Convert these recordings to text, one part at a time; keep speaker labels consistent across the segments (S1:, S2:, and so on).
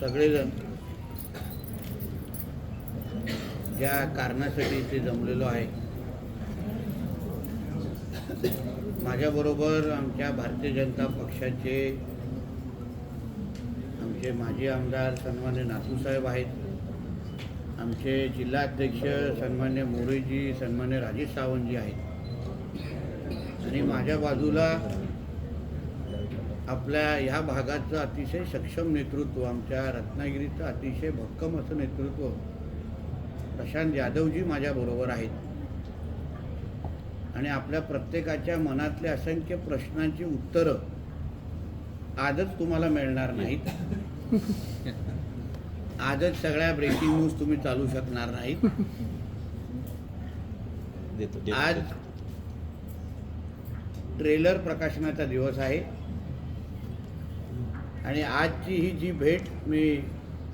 S1: सगळेजण ज्या कारणासाठी इथे जमलेलो आहे. माझ्याबरोबर आमच्या भारतीय जनता पक्षाचे आमचे माजी आमदार सन्मान्य नातूसाहेब आहेत. आमचे जिल्हाध्यक्ष सन्मान्य मोरेजी सन्मान्य राजेश सावंतजी आहेत. आणि माझ्या बाजूला आपल्या ह्या भागाचं अतिशय सक्षम नेतृत्व आमच्या रत्नागिरीचं अतिशय भक्कम असं नेतृत्व प्रशांत यादवजी माझ्याबरोबर आहेत. आणि आपल्या प्रत्येकाच्या मनातल्या असंख्य प्रश्नांची उत्तरं आजच तुम्हाला मिळणार नाहीत. आजच सगळ्या ब्रेकिंग न्यूज तुम्ही चालू शकणार नाहीत. आज. ट्रेलर प्रकाशनाचा दिवस आहे. आणि आजची ही जी भेट मी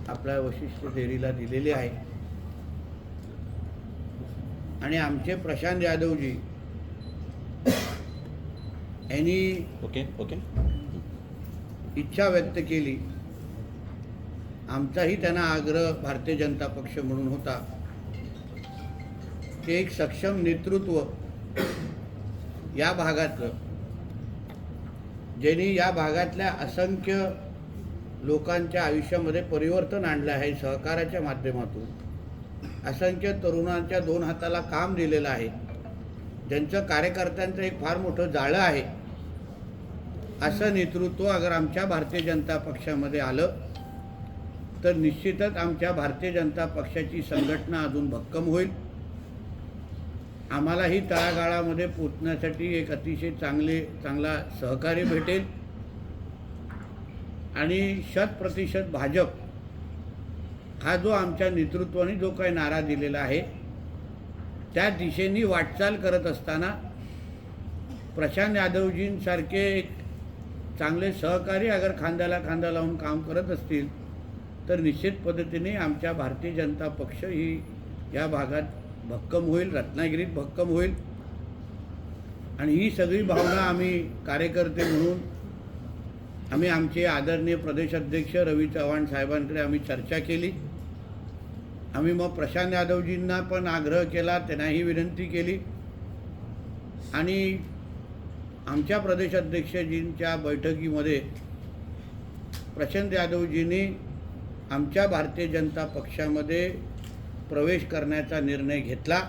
S1: आपल्या वशिष्ठ डेअरीला दिलेली आहे. आणि आमचे प्रशांत यादवजी यांनी
S2: ओके ओके.
S1: इच्छा व्यक्त केली. आमचाही त्यांना आग्रह भारतीय जनता पक्ष म्हणून होता की एक सक्षम नेतृत्व या भागाचं ज्यांनी या भागातल्या असंख्य लोकांच्या आयुष्यामध्ये परिवर्तन आणलं आहे सहकाराच्या माध्यमातून. असंख्य तरुणांच्या दोन हाताला काम दिलेलं आहे. ज्यांचं कार्यकर्त्यांचं एक फार मोठं जाळं आहे. असं नेतृत्व अगर आमच्या भारतीय जनता पक्षामध्ये आलं तर निश्चितच आमच्या भारतीय जनता पक्षाची संघटना अजून भक्कम होईल. आम्हालाही तळागाळामध्ये पोचण्यासाठी एक अतिशय चांगले चांगला सहकार्य भेटेल. आणि शत प्रतिशत भाजप हा जो आमच्या नेतृत्वाने जो काही नारा दिलेला आहे त्या दिशेने वाटचाल करत असताना प्रशांत यादवजींसारखे एक चांगले सहकारी अगर खांद्याला खांदा लावून काम करत असतील तर निश्चित पद्धतीने आमच्या भारतीय जनता पक्ष ही या भागात भक्कम होईल रत्नागिरीत भक्कम होईल. आणि ही सगळी भावना आम्ही कार्यकर्ते म्हणून आम्ही आमचे आदरणीय प्रदेश अध्यक्ष रवी चव्हाण साहेबांकडे आम्ही चर्चा केली. आम्ही मग प्रशांत यादवजींना पण आग्रह केला त्यांनाही विनंती केली. आणि आमच्या प्रदेश अध्यक्षजींच्या बैठकीमध्ये प्रशांत यादवजींनी आमच्या भारतीय जनता पक्षामध्ये प्रवेश करण्याचा निर्णय घेतला.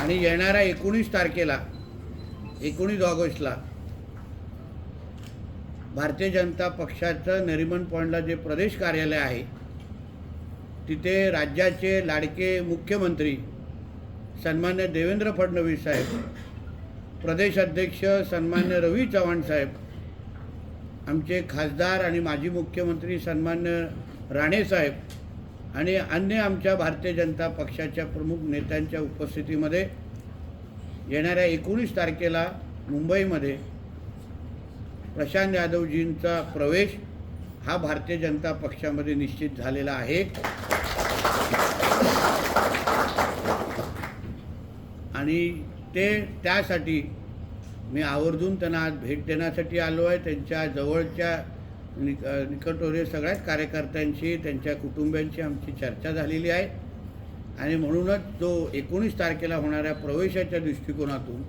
S1: आणि येणाऱ्या एकोणीस तारखेला एकोणीस ऑगस्टला भारतीय जनता पक्षाचं नरिमन पॉईंटला जे प्रदेश कार्यालय आहे तिथे राज्याचे लाडके मुख्यमंत्री सन्मान्य देवेंद्र फडणवीस साहेब प्रदेश अध्यक्ष सन्मान्य रवी चव्हाण साहेब आमचे खासदार आणि माजी मुख्यमंत्री सन्मान्य राणे साहेब आणि अन्य आमच्या भारतीय जनता पक्षाच्या प्रमुख नेत्यांच्या उपस्थितीमध्ये येणाऱ्या एकोणीस तारखेला मुंबईमध्ये प्रशांत यादवजींचा प्रवेश हा भारतीय जनता पक्षामध्ये निश्चित झालेला आहे. आणि ते त्यासाठी मी आवर्जून त्यांना आज भेट देण्यासाठी आलो आहे. त्यांच्या जवळच्या निक निकटवरील सगळ्याच कार्यकर्त्यांशी त्यांच्या कुटुंबियांशी आमची चर्चा झालेली आहे. आणि म्हणूनच जो एकोणीस तारखेला होणाऱ्या प्रवेशाच्या दृष्टिकोनातून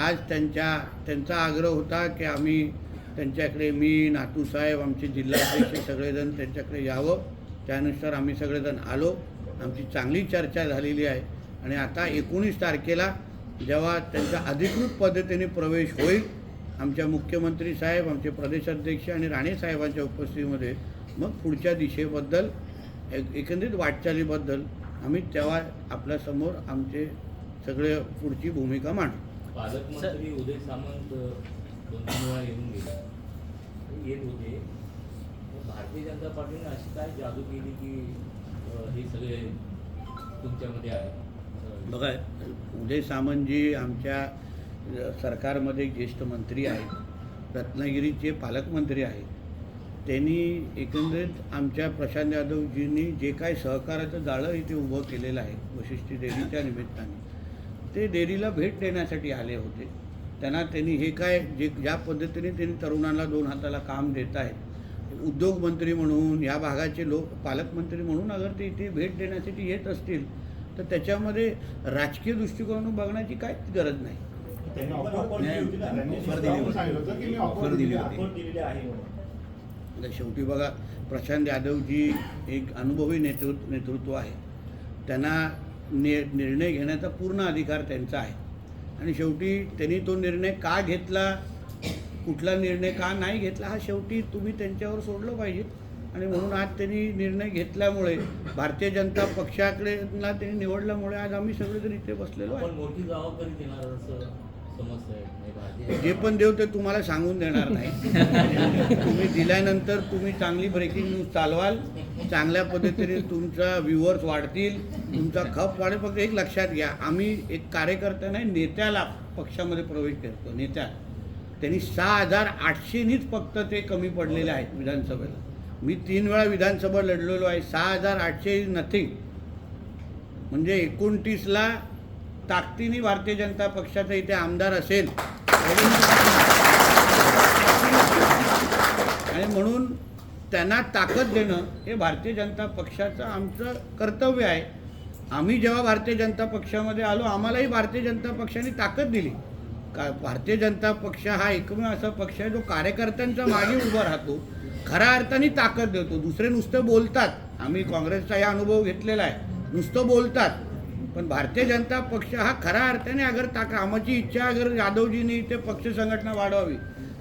S1: आज त्यांच्या त्यांचा आग्रह होता की आम्ही त्यांच्याकडे मी नातूसाहेब आमचे जिल्हाध्यक्ष सगळेजण त्यांच्याकडे यावं. त्यानुसार आम्ही सगळेजण आलो. आमची चांगली चर्चा झालेली आहे. आणि आता एकोणीस तारखेला जेव्हा त्यांचा अधिकृत पद्धतीने प्रवेश होईल आमच्या मुख्यमंत्री साहेब आमचे प्रदेशाध्यक्ष आणि राणे साहेबांच्या उपस्थितीमध्ये मग पुढच्या दिशेबद्दल एक एकंदरीत वाटचालीबद्दल आम्ही तेव्हा आपल्यासमोर आमचे सगळे पुढची भूमिका मांडू.
S3: पालकमंत्री उदय सामंत दोन तीन वेळा येऊन गेले येत होते भारतीय जनता पार्टीने अशी काय जादू केली की हे सगळे तुमच्यामध्ये आहे?
S1: बघा उदय सामंतजी आमच्या सरकारमध्ये ज्येष्ठ मंत्री आहेत. रत्नागिरीचे पालकमंत्री आहेत. त्यांनी एकंदरीत आमच्या प्रशांत यादवजींनी जे काय सहकाराचं जाळं इथे उभं केलेलं आहे वशिष्ठी देवीच्या निमित्ताने ते देवीला भेट देण्यासाठी आले होते. त्यांना त्यांनी हे काय जे ज्या पद्धतीने त्यांनी तरुणांना दोन हाताला काम देत आहेत उद्योगमंत्री म्हणून या भागाचे लोक पालकमंत्री म्हणून अगर ते इथे भेट देण्यासाठी येत असतील तर त्याच्यामध्ये राजकीय दृष्टिकोनातून बघण्याची काहीच गरज नाही. आता शेवटी बघा प्रशांत यादवजी एक अनुभवी नेतृत्व नेतृत्व आहे त्यांना नि निर्णय घेण्याचा पूर्ण अधिकार त्यांचा आहे. आणि शेवटी त्यांनी तो निर्णय का घेतला कुठला निर्णय का नाही घेतला हा शेवटी तुम्ही त्यांच्यावर सोडलं पाहिजे. आणि म्हणून आज त्यांनी निर्णय घेतल्यामुळे भारतीय जनता पक्षाकडे ना त्यांनी निवडल्यामुळे आज आम्ही सगळेजण इथे बसलेलो आहे. जे पण देव ते तुम्हाला सांगून देणार नाही. तुम्ही दिल्यानंतर तुम्ही चांगली ब्रेकिंग न्यूज चालवाल. चांगल्या पद्धतीने तुमचा व्ह्युअर्स वाढतील. तुमचा खप वाढेल. फक्त एक लक्षात घ्या. आम्ही एक कार्यकर्ता नाही नेत्याला पक्षामध्ये प्रवेश करतो. नेत्या. त्यांनी सहा हजार आठशेनीच फक्त ते कमी पडलेले आहेत विधानसभेला. मी तीन वेळा विधानसभा लढलेलो आहे. सहा हजार आठशे इज नथिंग म्हणजे एकोणतीसला ताकदीने भारतीय जनता पक्षाचा इथे आमदार असेल. आणि म्हणून त्यांना ताकद देणं हे भारतीय जनता पक्षाचं आमचं कर्तव्य आहे. आम्ही जेव्हा भारतीय जनता पक्षामध्ये आलो आम्हालाही भारतीय जनता पक्षाने ताकद दिली. का भारतीय जनता पक्ष हा एकमेव असा पक्ष आहे जो कार्यकर्त्यांच्या मागे उभा राहतो. खऱ्या अर्थाने ताकद देतो. दुसरे नुसतं बोलतात. आम्ही काँग्रेसचा हा अनुभव घेतलेला आहे. नुसतं बोलतात. पण भारतीय जनता पक्ष हा खऱ्या अर्थाने अगर ता आमची इच्छा अगर यादवजींनी ते पक्ष संघटना वाढवावी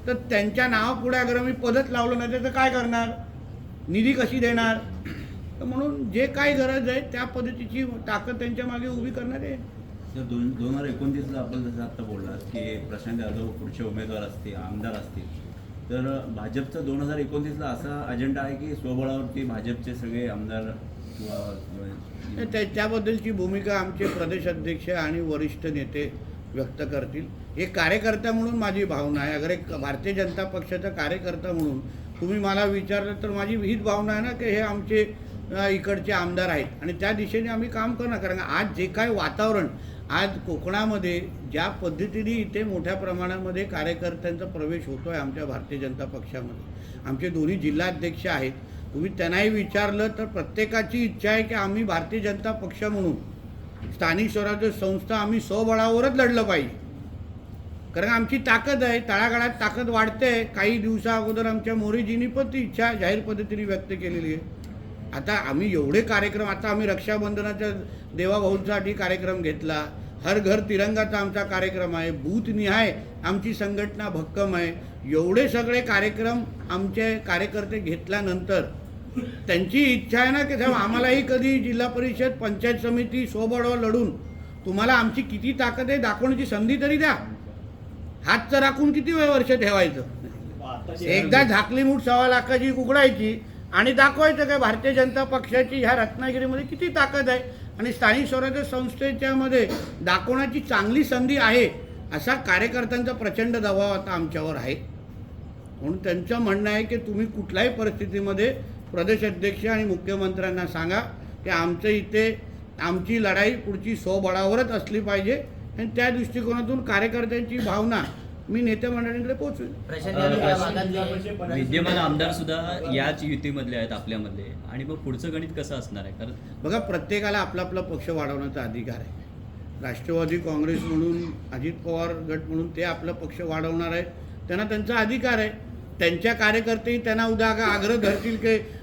S1: तर त्यांच्या नावापुढे अगर आम्ही पदच लावलं नाही तर काय करणार? निधी कशी देणार? तर म्हणून जे काय गरज आहे त्या पद्धतीची ताकद त्यांच्या मागे उभी करणार आहे.
S4: तर दोन दोन हजार एकोणतीसला आपण जसं आत्ता बोललात की प्रशांत यादव पुढचे उमेदवार असतील आमदार असतील. तर भाजपचा दोन हजार एकोणतीसला असा अजेंडा आहे की स्वबळावरती भाजपचे सगळे आमदार किंवा
S1: त्या त्याबद्दलची भूमिका आमचे प्रदेश अध्यक्ष आणि वरिष्ठ नेते व्यक्त करतील. हे कार्यकर्ता म्हणून माझी भावना आहे. अगर एक भारतीय जनता पक्षाचा कार्यकर्ता म्हणून तुम्ही मला विचारलं तर माझी हीच भावना आहे ना की हे आमचे इकडचे आमदार आहेत. आणि त्या दिशेने आम्ही काम करणार कारण आज जे काय वातावरण आज कोकणामध्ये ज्या पद्धतीने इथे मोठ्या प्रमाणामध्ये कार्यकर्त्यांचा प्रवेश होतो आहे आमच्या भारतीय जनता पक्षामध्ये. आमचे दोन्ही जिल्हाध्यक्ष आहेत. तुम्ही त्यांनाही विचारलं तर प्रत्येकाची इच्छा आहे की आम्ही भारतीय जनता पक्ष म्हणून स्थानिक स्वराज्य संस्था आम्ही स्वबळावरच लढलं पाहिजे. कारण आमची ताकद आहे तळागाळात ताकद वाढते. काही दिवसा अगोदर आमच्या मोरेजींनी पण ती इच्छा जाहीर पद्धतीने व्यक्त केलेली आहे. आता आम्ही एवढे कार्यक्रम आता आम्ही रक्षाबंधनाच्या देवाभाऊंसाठी कार्यक्रम घेतला. हर घर तिरंगाचा आमचा कार्यक्रम आहे बूथनिहाय आमची संघटना भक्कम आहे. एवढे सगळे कार्यक्रम आमचे कार्यकर्ते घेतल्यानंतर त्यांची इच्छा आहे ना की साहेब आम्हालाही कधी जिल्हा परिषद पंचायत समिती स्वबळावर लढून तुम्हाला आमची किती ताकद आहे दाखवण्याची संधी तरी द्या. हात तर राखून किती वेळ वर्ष ठेवायचं? एकदा झाकली मूठ सव्वा लाखाची उघडायची आणि दाखवायचं काय भारतीय जनता पक्षाची ह्या रत्नागिरीमध्ये किती ताकद आहे आणि स्थानिक स्वराज्य संस्थेच्या मध्ये दाखवण्याची चांगली संधी आहे असा कार्यकर्त्यांचा प्रचंड दबाव आता आमच्यावर आहे. म्हणून त्यांचं म्हणणं आहे की तुम्ही कुठल्याही परिस्थितीमध्ये प्रदेश अध्यक्ष आणि मुख्यमंत्र्यांना सांगा की आमचं इथे आमची लढाई पुढची स्वबळावरच असली पाहिजे आणि त्या दृष्टिकोनातून कार्यकर्त्यांची भावना मी नेते मंडळींकडे
S2: पदाधिकारी-
S5: विद्यमान आमदार सुद्धा याच युतीमधले आहेत आपल्यामधले. आणि मग पुढचं गणित कसं असणार आहे? कारण
S1: बघा प्रत्येकाला आपला आपला पक्ष वाढवण्याचा अधिकार आहे. राष्ट्रवादी काँग्रेस म्हणून अजित पवार गट म्हणून ते आपला पक्ष वाढवणार आहेत. त्यांना त्यांचा अधिकार आहे. त्यांच्या कार्यकर्तेही त्यांना उद्या आग- आग्रह धरतील की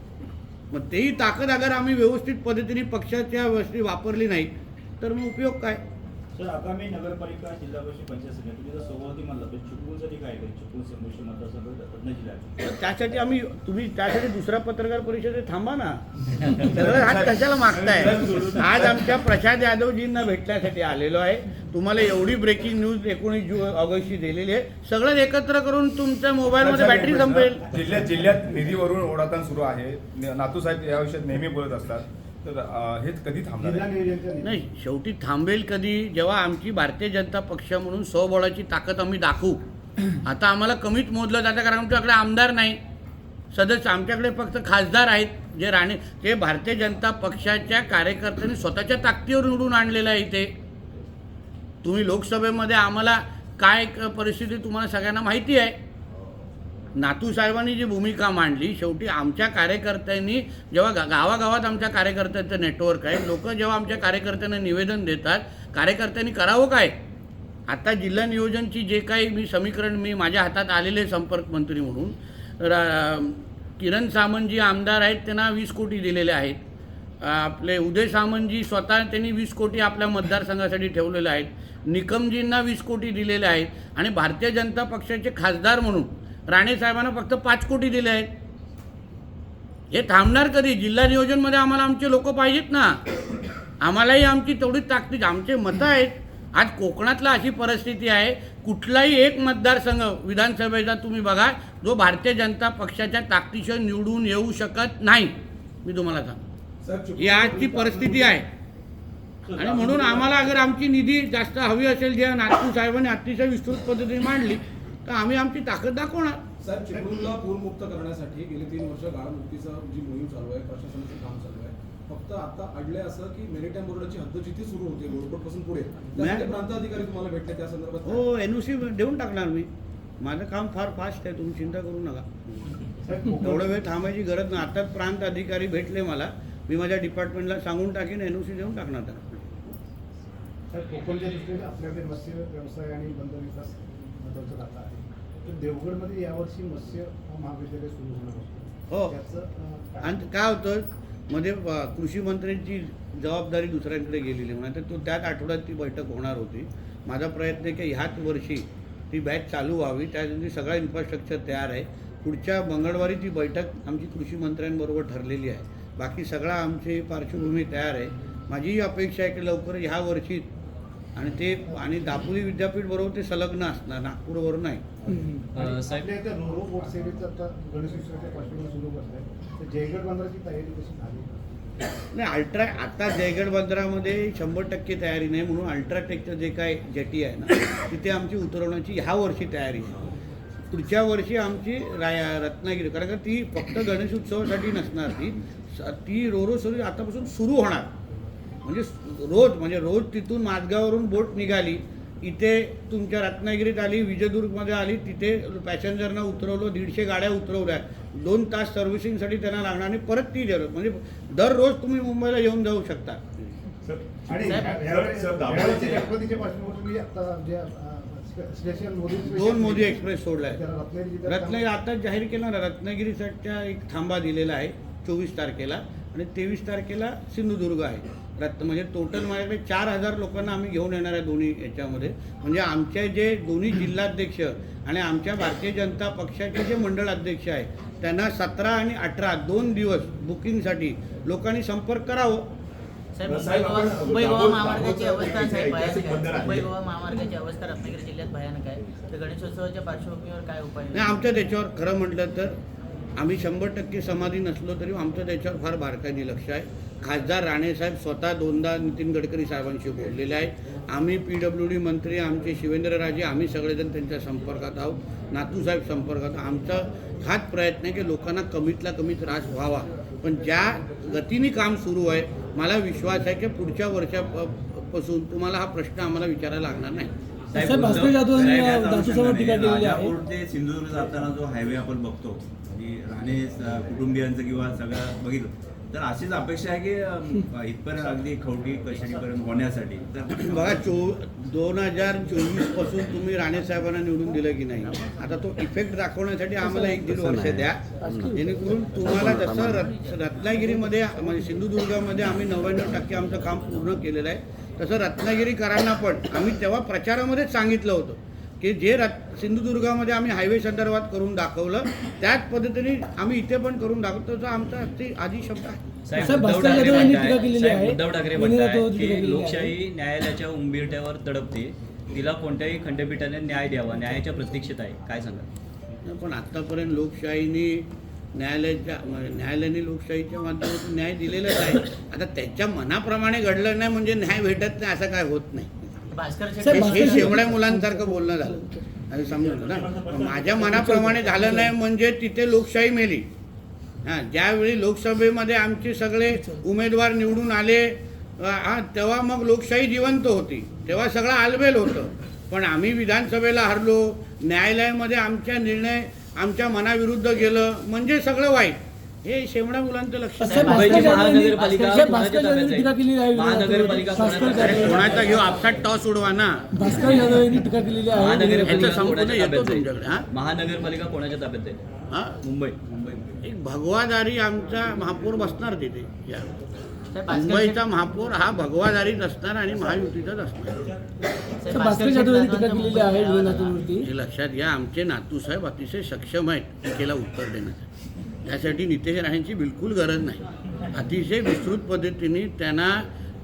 S1: मग तेही ताकद अगर आम्ही व्यवस्थित पद्धतीने पक्षाच्या व्यवस्थित वापरली नाही तर मग उपयोग काय?
S2: सर आगामी नगरपालिका जिल्हा परिषद पंचायत समिती तुम्ही जर म्हणला तर चिपळूणसाठी काय काय चिपळूण संभूषण मतदारसंघ जिल्ह्यात.
S1: त्यासाठी आम्ही तुम्ही त्यासाठी दुसऱ्या पत्रकार परिषदेत थांबा ना. सगळं हात कशाला मागताय? आज आमच्या प्रसाद यादवजींना भेटण्यासाठी आलेलो आहे. तुम्हाला एवढी ब्रेकिंग न्यूज एकोणीस जू ऑगस्टची दिलेली आहे. सगळं एकत्र करून तुमच्या मोबाईलमध्ये बॅटरी. संपेल.
S6: जिल्ह्यात जिल्ह्यात निधीवरून ओढाताण सुरू आहे. नातू साहेब या विषयात नेहमी बोलत असतात. तर अं, हे कधी थांबणार?
S1: नाही शेवटी थांबेल कधी जेव्हा आमची भारतीय जनता पक्ष म्हणून स्वबळाची ताकद आम्ही दाखवू. आता आम्हाला कमीच मोजलं जातं कारण आमच्याकडे आमदार नाही. सदस्य आमच्याकडे फक्त खासदार आहेत जे राणे ते भारतीय जनता पक्षाच्या कार्यकर्त्यांनी स्वतःच्या ताकदीवर निवडून आणलेलं आहे इथे. तुम्ही लोकसभेमध्ये आम्हाला काय परिस्थिती तुम्हाला सगळ्यांना माहिती आहे? नातूसाहेबांनी जी भूमिका मांडली शेवटी आमच्या कार्यकर्त्यांनी जेव्हा गा- गावागावात आमच्या कार्यकर्त्यांचं नेटवर्क आहे लोक जेव्हा आमच्या कार्यकर्त्यांना निवेदन देतात कार्यकर्त्यांनी करावं काय? आता जिल्हा नियोजनची जे काही मी समीकरण मी माझ्या हातात आलेले संपर्क मंत्री म्हणून रा- किरण सामंत जी आमदार आहेत त्यांना वीस कोटी दिलेले आहेत. आपले उदय सामंतजी स्वतः त्यांनी वीस कोटी आपल्या मतदारसंघासाठी ठेवलेले आहेत. निकमजींना वीस कोटी दिलेले आहेत. आणि भारतीय जनता पक्षाचे खासदार म्हणून राणे साहेबांना फक्त पाच कोटी दिले आहेत. हे थांबणार कधी? जिल्हा नियोजनमध्ये आम्हाला आमचे लोक पाहिजेत ना. आम्हालाही आमची तेवढीच ताकदीच आमचे मतं आहेत. आज कोकणातला अशी परिस्थिती आहे कुठलाही एक मतदारसंघ विधानसभेचा तुम्ही बघा जो भारतीय जनता पक्षाच्या ताकदीशिवाय निवडून येऊ शकत नाही. मी तुम्हाला सांगतो. ही आजची परिस्थिती आहे. आणि म्हणून आम्हाला अगर आमची निधी जास्त हवी असेल ज्या नागपूर साहेबांनी अतिशय विस्तृत पद्धतीने मांडली तर आम्ही आमची ताकद दाखवणार.
S7: साहेब चिपळूणला पूरमुक्त करण्यासाठी गेली तीन वर्ष गाळमुक्तीचं जी मोहीम चालू आहे प्रशासनाचं काम चालू आहे फक्त आता अडले असं की मेरिटाईम बोर्डाची हद्दसाथी सुरू होते बोर्डकोटपासून पुढे त्यासाठी प्रांत अधिकारी तुम्हाला भेटले त्या संदर्भात?
S1: हो एन ओ सी देऊन टाकणार मी. माझं काम फार फास्ट आहे तुम्ही चिंता करू नका. एवढं वेळ थांबायची गरज नाही. आताच प्रांत अधिकारी भेटले मला मी माझ्या डिपार्टमेंटला सांगून टाकीन एन ओ सी देऊन टाकणार त्यांना
S8: कोकणच्या दृष्टीने आपल्याकडे मत्स्य व्यवसाय आणि बंदर विकास महत्वाचं राहत. आहे देवगडमध्ये यावर्षी मत्स्य महाविद्यालय सुरू होणार
S1: हो. आणि काय होतं मध्ये अ, कृषी मंत्र्यांची जबाबदारी दुसऱ्यांकडे गेलेली म्हणा तर तो त्याच आठवड्यात ती बैठक होणार होती. माझा प्रयत्न आहे की ह्याच वर्षी ती बॅच चालू व्हावी. त्यासाठी सगळा इन्फ्रास्ट्रक्चर तयार आहे. पुढच्या मंगळवारी ती बैठक आमची कृषी मंत्र्यांबरोबर ठरलेली आहे. बाकी सगळा आमची पार्श्वभूमी तयार आहे. माझीही अपेक्षा आहे की लवकर ह्या वर्षी आणि ते आणि दापोली विद्यापीठ बरोबर ते संलग्न असणार नागपूरवर नाही.
S5: अ, साहेब?
S8: आपल्या इथे रोरो बोट सेवेचं आता गणेश उत्सवाच्या पार्श्वभूमीवर सुरू करत आहे तर जयगड बंदराची तयारी कशी झाली?
S1: नाही अल्ट्रा आता जयगड बंदरामध्ये शंभर टक्के तयारी नाही म्हणून अल्ट्राटेकचं जे काय जेटी आहे ना तिथे आमची उतरवण्याची ह्या वर्षी तयारी आहे. पुढच्या वर्षी आमची राय रत्नागिरी कारण का ती फक्त गणेश उत्सवासाठी नसणार ती ती रोरो सुरू आतापासून सुरू होणार. म्हणजे रोज म्हणजे रोज तिथून माझगाववरून बोट निघाली इथे तुमच्या रत्नागिरीत आली विजयदुर्गमध्ये आली तिथे पॅसेंजरना उतरवलं दीडशे गाड्या उतरवल्या. दोन तास सर्व्हिसिंगसाठी त्यांना लागणार आणि परत ती जर म्हणजे दररोज तुम्ही मुंबईला येऊन जाऊ शकता.
S8: आता
S1: दोन मोदी एक्सप्रेस सोडलाय
S8: रत्नागिरी
S1: आताच जाहीर केला ना रत्नागिरीसाठीच्या एक थांबा दिलेला आहे चोवीस तारखेला. आणि तेवीस तारखेला सिंधुदुर्ग आहे. रत्न म्हणजे टोटल माझ्याकडे चार हजार लोकांना आम्ही घेऊन येणार आहे दोन्ही याच्यामध्ये. म्हणजे आमचे जे दोन्ही जिल्हाध्यक्ष आणि आमच्या भारतीय जनता पक्षाचे जे मंडळ अध्यक्ष आहे त्यांना सतरा आणि अठरा दोन दिवस बुकिंगसाठी लोकांनी संपर्क करावं.
S9: मुंबई गोवा महामार्गाची अवस्था साहेब
S2: ऐतिहासिक
S9: भयानक
S2: बंदर
S9: आहे.
S2: आहे.
S9: मुंबई गोवा महामार्गाची अवस्था रत्नागिरी जिल्ह्यात भयानक आहे. तर गणेशोत्सवाच्या पार्श्वभूमीवर काय उपाय?
S1: नाही आमच्या त्याच्यावर खरं म्हटलं तर आम्ही शंभर टक्के समाधी नसलो तरी आमचं त्याच्यावर फार बारकाईने लक्ष आहे. खासदार राणेसाहेब स्वतः दोनदा नितीन गडकरी साहेबांशी बोललेले आहे आम्ही पी डब्ल्यू डी मंत्री आमचे शिवेंद्रराजे आम्ही सगळेजण त्यांच्या संपर्कात आहोत. नातूसाहेब संपर्कात. आहोत. आमचा हाच प्रयत्न आहे की लोकांना कमीतला कमी त्रास व्हावा. पण ज्या गतीने काम सुरू आहे मला विश्वास आहे की पुढच्या वर्षापासून तुम्हाला हा प्रश्न आम्हाला विचारायला लागणार नाही.
S5: साहेब, भास्कर जाधव यांनी,
S4: साहेब, याचा
S5: दासूसाहेबांवर टीका केलेली आहे.
S4: राजापूर ते सिंधुदुर्ग जाताना जो हायवे आपण बघतो राणे स- कुटुंबियांचं किंवा सगळं बघितलं तर अशीच अपेक्षा आहे की इथपर्यंत अगदी खवटी कशाडीपर्यंत होण्यासाठी. तर
S1: बघा चो दोन हजार चोवीसपासून तुम्ही राणेसाहेबांना निवडून दिलं की नाही? आता तो इफेक्ट दाखवण्यासाठी आम्हाला एक दीड वर्ष द्या. जेणेकरून तुम्हाला जसं रत् रत्नागिरीमध्ये म्हणजे सिंधुदुर्गामध्ये आम्ही नव्याण्णव टक्के आमचं काम पूर्ण केलेलं आहे. तसं रत्नागिरीकरांना पण आम्ही तेव्हा प्रचारामध्येच सांगितलं होतं की जे रत सिंधुदुर्गामध्ये आम्ही हायवे संदर्भात करून दाखवलं त्याच पद्धतीने आम्ही इथे पण करून दाखवतो. त्याचा आमचा अगदी आधी शब्द आहे.
S5: उद्धव ठाकरे
S10: टीका
S5: की. लोकशाही न्यायालयाच्या उंबीरट्यावर तडपते तिला कोणत्याही खंडपीठाने न्याय द्यावा न्यायाच्या प्रतीक्षेत आहे. काय सांगा
S1: पण आत्तापर्यंत लोकशाहीने न्यायालयाच्या न्यायालयाने लोकशाहीच्या माध्यमातून न्याय दिलेलाच आहे. आता त्यांच्या मनाप्रमाणे घडलं नाही म्हणजे न्याय भेटत नाही असं काय होत नाही. हे- शेवड्या मुलांसारखं बोलणं झालं. असं समजलं ना? माझ्या मनाप्रमाणे झालं नाही म्हणजे तिथे लोकशाही मेली. हां ज्यावेळी लोकसभेमध्ये आमचे सगळे उमेदवार निवडून आले हा तेव्हा मग लोकशाही जिवंत होती. तेव्हा सगळं आलबेल होतं. पण आम्ही विधानसभेला हरलो. न्यायालयामध्ये आमच्या निर्णय आमच्या मनाविरुद्ध गेलं म्हणजे सगळं वाईट. हे शेवड्या मुलांचं लक्ष नाही.
S5: मुंबईची महानगरपालिका
S10: साहेब,
S5: कोणाच्या
S10: भास्कर
S5: ताब्यात
S10: जाधव यांनी टीका
S5: आहे?
S10: केलेली आहे.
S5: महानगरपालिका
S10: भास्कर
S5: कोणाच्या
S1: अरे
S10: जाधव-
S1: कोणाचा घेऊ? आपसात टॉस उडवा ना.
S10: भास्कर यादव यांनी टीका केलेली आहे.
S5: महानगरपालिका
S1: संपूर्ण
S5: कोणाच्या
S1: येतो
S5: ताब्यात
S1: तुमच्याकडे, हा?
S5: आहे महानगरपालिका कोणाच्या ताब्यात आहे
S1: हां?
S5: मुंबई. मुंबई
S1: एक भगवादारी आमचा महापौर बसणार तिथे. या. मुंबईचा महापौर हा भगवादारीच असणार आणि महायुतीचाच असणार. हे लक्षात घ्या आमचे नातूसाहेब अतिशय सक्षम आहेत टीकेला उत्तर देण्यासाठी त्यासाठी नितेश राणेंची बिलकुल गरज नाही. अतिशय विस्तृत पद्धतीने त्यांना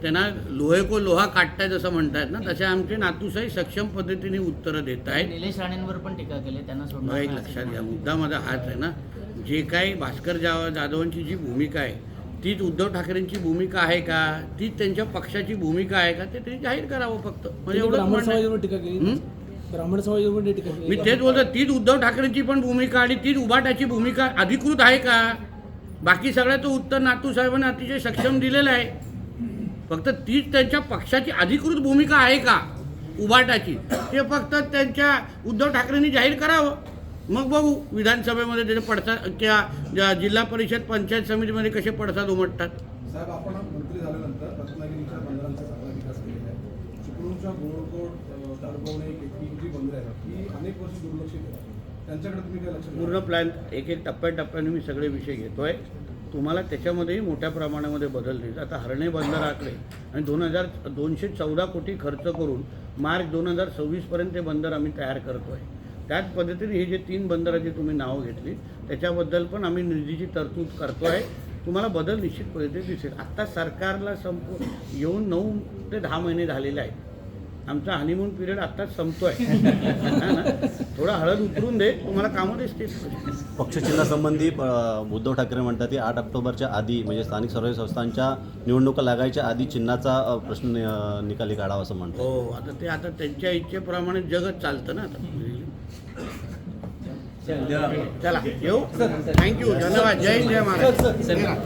S1: त्यांना लोहे को लोहा काटताय जसं म्हणतायत ना तसे आमचे नातूसाहेब सक्षम पद्धतीने उत्तरं देत आहेत.
S9: निलेश राणेंवर पण टीका केली त्यांना
S1: एक लक्षात घ्या मुद्दा माझा हाच आहे ना. जे काही भास्कर जाव जाधवांची जी भूमिका आहे तीच उद्धव ठाकरेंची भूमिका आहे का? तीच त्यांच्या पक्षाची भूमिका आहे का? ते त्यांनी जाहीर करावं फक्त. म्हणजे.
S10: समाजावर टीका केली? ब्राह्मण समाजावर टीका
S1: मी तेच बोलतो तीच उद्धव ठाकरेंची पण भूमिका आणि तीच उबाटाची भूमिका अधिकृत आहे का? बाकी सगळ्याचं उत्तर नातू साहेबांनी अतिशय सक्षम दिलेलं आहे. फक्त तीच त्यांच्या पक्षाची अधिकृत भूमिका आहे का? उबाटाची ते फक्त त्यांच्या उद्धव ठाकरेंनी जाहीर करावं. मग बघू विधानसभेमध्ये त्याचे पडसाद किंवा ज्या जिल्हा परिषद पंचायत समितीमध्ये कसे पडसाद उमटतात.
S7: साहेब आपण मंत्री झाल्यानंतर रत्नागिरीच्या बंदरांचा चांगला विकास केलेला आहे. चिपळूणच्या गोळकोट जी बंदरं आहेत ही अनेक वर्ष दुर्लक्षित आहेत त्यांच्याकडे तुम्ही काय लक्ष
S1: पूर्ण प्लॅन एक एक टप्प्याटप्प्याने मी सगळे विषय घेतोय. तुम्हाला त्याच्यामध्येही मोठ्या प्रमाणामध्ये बदल दिले आता हरणे बंदराकडे आणि दोन हजार दोनशे चौदा कोटी खर्च करून मार्च दोन हजार सव्वीसपर्यंत ते बंदर आम्ही तयार करतोय. त्याच पद्धतीने हे जे तीन बंदराची तुम्ही नावं घेतली त्याच्याबद्दल पण आम्ही निधीची तरतूद करतोय. तुम्हाला बदल निश्चित पद्धतीने दिसेल. आत्ता सरकारला संपू येऊन नऊ ते दहा महिने झालेले आहेत. आमचा हनीमून पिरियड आत्ताच संपतोय. हा ना? थोडा हळद उतरून दे तुम्हाला कामं दिसतील.
S11: पक्षचिन्हासंबंधी उद्धव ठाकरे म्हणतात की आठ ऑक्टोबरच्या आधी म्हणजे स्थानिक स्वराज्य संस्थांच्या निवडणुका लागायच्या आधी चिन्हाचा प्रश्न निकाली काढावा असं म्हणतात.
S1: हो आता ते आता त्यांच्या इच्छेप्रमाणे जगत चालतं ना आता. चला. येऊ. थँक्यू धन्यवाद. जय हिंद, जय महाराज.